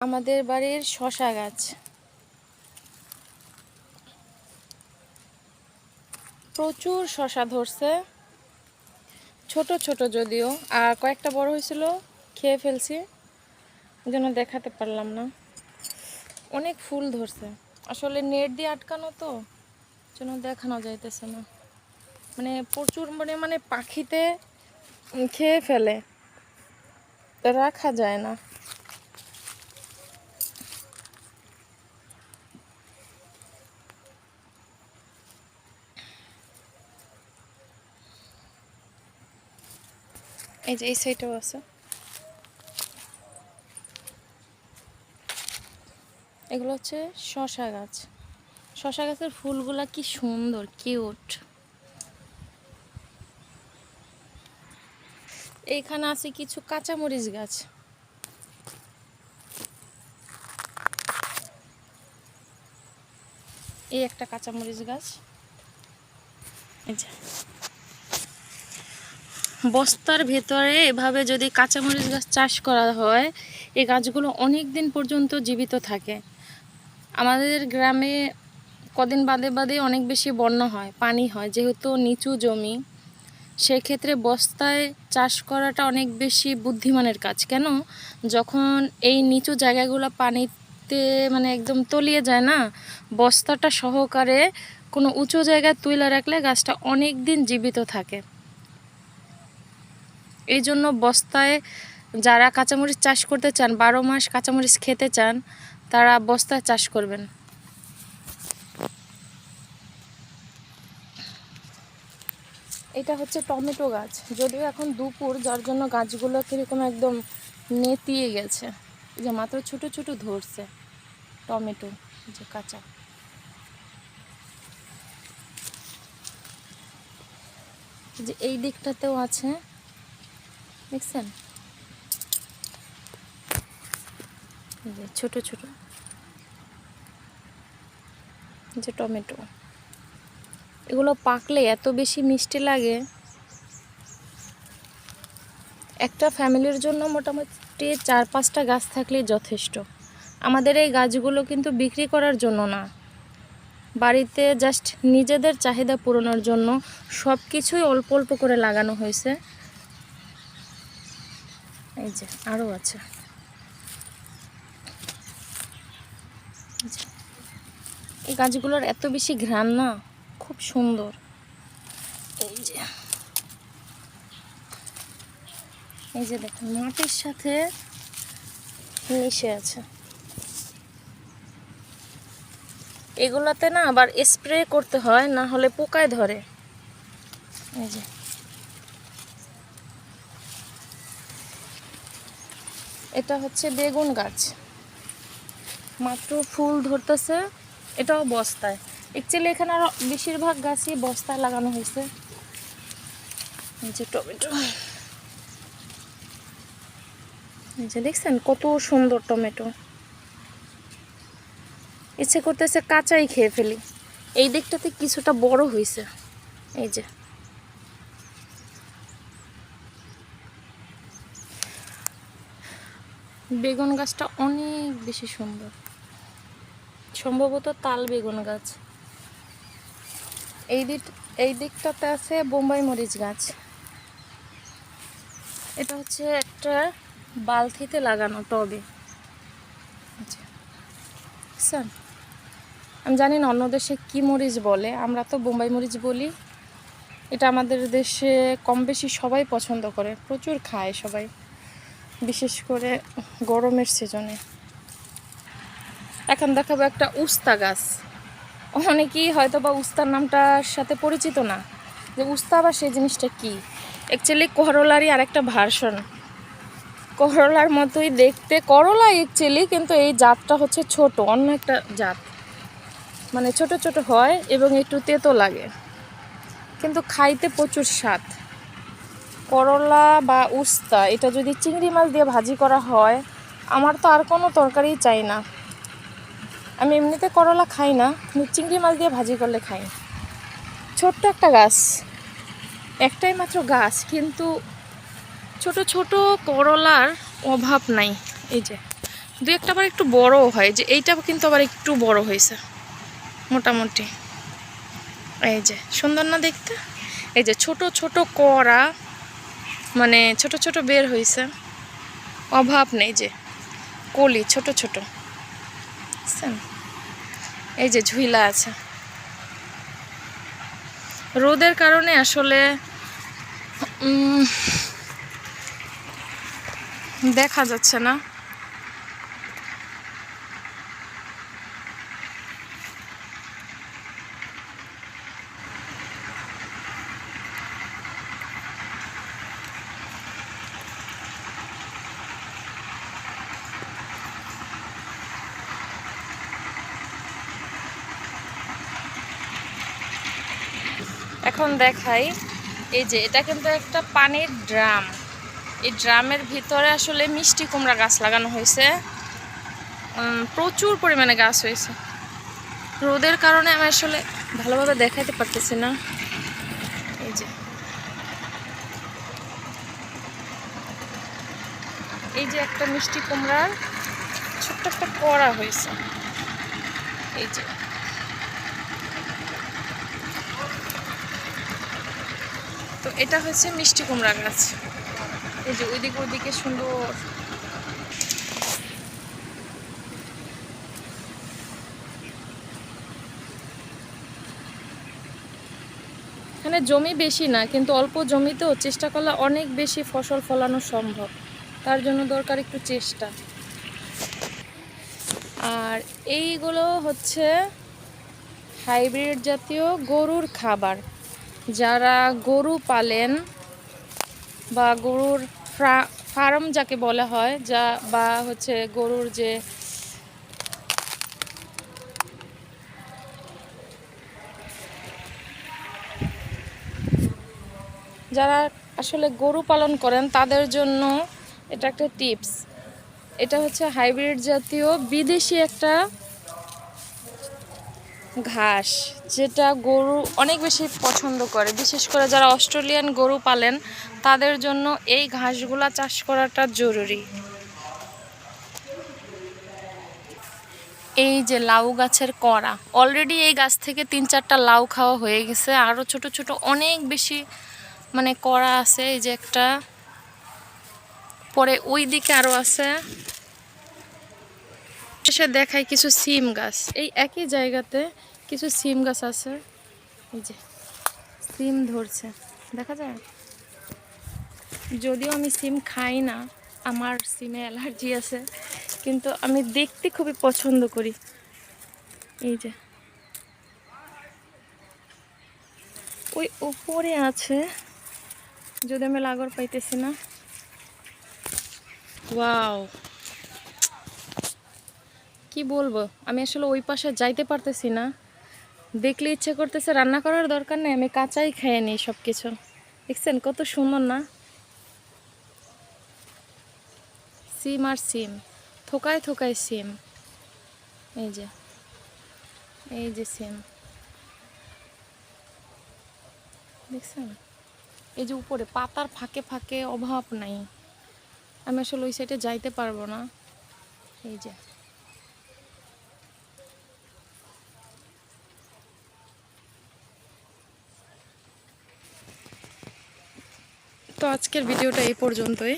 আমাদের বাড়ির শশা গাছ। প্রচুর শশা ধরছে। ছোট ছোট যদিও। আর কয়েকটা বড় হয়েছিল, খেয়ে ফেলছি। জন্য দেখাতে পারলাম না। অনেক ফুল ধরছে। আসলে নেট দিয়ে আটকানো তো জন্য দেখানো যাইতেছে না। মানে প্রচুর মানে মানে পাখিতে খেয়ে ফেলে। রাখা যায় না। এই যে, এই সাইডেও আছে। এগুলো হচ্ছে শশা গাছ। শশা গাছের ফুলগুলা কি সুন্দর, কিউট। এইখানে আছে কিছু কাঁচামরিচ গাছ। এই একটা কাঁচামরিচ গাছ। যে। বস্তার ভেতরে এভাবে যদি কাঁচামরিচ গাছ চাষ করা হয়, এই গাছগুলো অনেক দিন পর্যন্ত জীবিত থাকে। আমাদের গ্রামে কদিন বাদে বাদে অনেক বেশি বন্যা হয়, পানি হয়, যেহেতু নিচু জমি। সেক্ষেত্রে বস্তায় চাষ করাটা অনেক বেশি বুদ্ধিমানের কাজ। কেন? যখন এই নিচু জায়গাগুলো পানিতে মানে একদম তলিয়ে যায় না, বস্তাটা সহকারে কোনো উঁচু জায়গায় তুলে রাখলে গাছটা অনেক দিন জীবিত থাকে। এই জন্য বস্তায় যারা কাঁচামরিচ চাষ করতে চান, বারো মাস কাঁচামরিচ খেতে চান, তারা বস্তায় চাষ করবেন। এটা হচ্ছে টমেটো গাছ। যদিও এখন দুপুর, যার জন্য গাছগুলো কীরকম একদম নেতিয়ে গেছে। যে মাত্র ছোট ছোট ধরছে টমেটো যে কাঁচা। যে এই দিকটাতেও আছে। দেখছেন? ছোট ছোট। যে টমেটো। এগুলো পাকলে এত বেশি মিষ্টি লাগে। একটা ফ্যামিলির জন্য মোটামুটি চার, পাঁচটা গাছ থাকলেই যথেষ্ট। আমাদের এই গাছগুলো কিন্তু বিক্রি করার জন্য না। বাড়িতে জাস্ট নিজেদের চাহিদা পূরণের জন্য সব কিছুই অল্প অল্প করে লাগানো হয়েছে। এই যে আরও আছে। এই গাছগুলোর এত বেশি ঘ্রাণ না, খুব সুন্দর। এই যে। এই যে দেখুন, মাটির সাথে মিশে আছে। এগুলাতে না আবার স্প্রে করতে হয়, না হলে পোকায় ধরে। এই যে। এটা হচ্ছে বেগুন গাছ। মাত্র ফুল ধরতেছে, এটাও বস্তায়। অ্যাকচুয়ালি এখানে আরও বেশিরভাগ গাছই বস্তায় লাগানো হয়েছে। যে টমেটো। যে দেখছেন কত সুন্দর টমেটো। ইচ্ছে করতেছে কাঁচাই খেয়ে ফেলি। এই দিকটাতে কিছুটা বড় হয়েছে। এই যে। বেগুন গাছটা অনেক বেশি সুন্দর সম্ভবত তাল বেগুন গাছ এই দিক, এই দিকটাতে আছে বোম্বাই মরিচ গাছ এটা হচ্ছে একটা বালতিতে লাগানো টবে আচ্ছা। বুঝছেন? আমি জানি না অন্য দেশে কী মরিচ বলে, আমরা তো বোম্বাই মরিচ বলি এটা আমাদের দেশে কম বেশি সবাই পছন্দ করে, প্রচুর খায় সবাই বিশেষ করে গরমের সিজনে। এখন দেখাবো একটা উস্তা গাছ। অনেকেই হয়তো বা উস্তার নামটার সাথে পরিচিত না, যে উস্তা বা সেই জিনিসটা কি? অ্যাকচুয়ালি করলারই আরেকটা ভার্সন করলার মতোই দেখতে করলা অ্যাকচুয়ালি কিন্তু এই জাতটা হচ্ছে ছোট, অন্য একটা জাত। মানে ছোট ছোট হয় এবং একটু তেতো লাগে। কিন্তু খাইতে প্রচুর স্বাদ। করলা বা উস্তা, এটা যদি চিংড়ি মাছ দিয়ে ভাজি করা হয়, আমার তো আর কোনো তরকারি চাই না। আমি এমনিতে করলা খাই না, কিন্তু চিংড়ি মাছ দিয়ে ভাজি করলে খাই। ছোট্ট একটা গাছ, একটাই মাত্র গাছ, কিন্তু ছোট ছোট করলার অভাব নাই। এই যে দু একটা আবার একটু বড়ও হয়, যে এইটা কিন্তু আবার একটু বড় হয়েছে, মোটামুটি। এই যে, সুন্দর না দেখতে? এই যে, ছোট ছোট করা মানে ছোট ছোট বের হয়েছে অভাব নেই যে, কলি ছোট ছোট। বুঝছেন? এই যে ঝুইলা আছে। রোদের কারণে আসলে দেখা যাচ্ছে না। এখন দেখাই। এই যে, এটা কিন্তু একটা পানির ড্রাম। এই ড্রামের ভিতরে আসলে মিষ্টি কুমড়া গাছ লাগানো হয়েছে। প্রচুর পরিমাণে গাছ হয়েছে। রোদের কারণে আমি আসলে ভালোভাবে দেখাতে পারতেছি না। এই যে। এই যে একটা মিষ্টি কুমড়ার ছোট্ট একটা করা হয়েছে। এই যে। এটা হচ্ছে মিষ্টি কুমড়া গাছ। এই যে ওইদিকে ওইদিকে সুন্দর। এখানে জমি বেশি না, কিন্তু অল্প জমিতেও চেষ্টা করলে অনেক বেশি ফসল ফলানো সম্ভব। তার জন্য দরকার একটু চেষ্টা। আর এইগুলো হচ্ছে হাইব্রিড জাতীয় গরুর খাবার। যারা গরু পালেন বা গরুর ফার্ম যাকে বলা হয়, যা বা হচ্ছে গরুর যে যারা আসলে গরু পালন করেন, তাদের জন্য এটা একটা টিপস। এটা হচ্ছে হাইব্রিড জাতীয় বিদেশি একটা ঘাস, যেটা গরু অনেক বেশি পছন্দ করে। বিশেষ করে যারা অস্ট্রেলিয়ান গরু পালেন, তাদের জন্য এই ঘাসগুলা চাষ করাটা জরুরি। এই যে লাউ গাছের কড়া অলরেডি এই গাছ থেকে তিন চারটা লাউ খাওয়া হয়ে গেছে। আরও ছোট ছোট অনেক বেশি মানে কড়া আছে, এই যে একটা। পরে ওই দিকে আরও আছে। শেষে দেখায় কিছু সিম গাছ। এই একই জায়গাতে কিছু সিম গাছ আছে। এই যে, সিম ধরছে। দেখা যায়? যদিও আমি সিম খাই না, আমার সিমে অ্যালার্জি আছে, কিন্তু আমি দেখতে খুবই পছন্দ করি। এই যে। ওই উপরে আছে, যদি আমি লাগর পাইতেছি না। ওয়াও। কি বলব? আমি আসলে ওই পাশে যাইতে পারতেছি না। দেখলে ইচ্ছে করতেছে রান্না করার দরকার নেই, আমি কাঁচাই খেয়ে নিই সব কিছু দেখছেন কত সুন্দর না? সিম আর সিম, থোকায় থোকায় সিম। এই যে এই যে সিম। দেখছেন? এই যে উপরে, পাতার ফাঁকে ফাঁকে অভাব নাই। আমি আসলে ওই সাইডে যাইতে পারব না। এই যে। তো আজকের ভিডিওটা এই পর্যন্তই।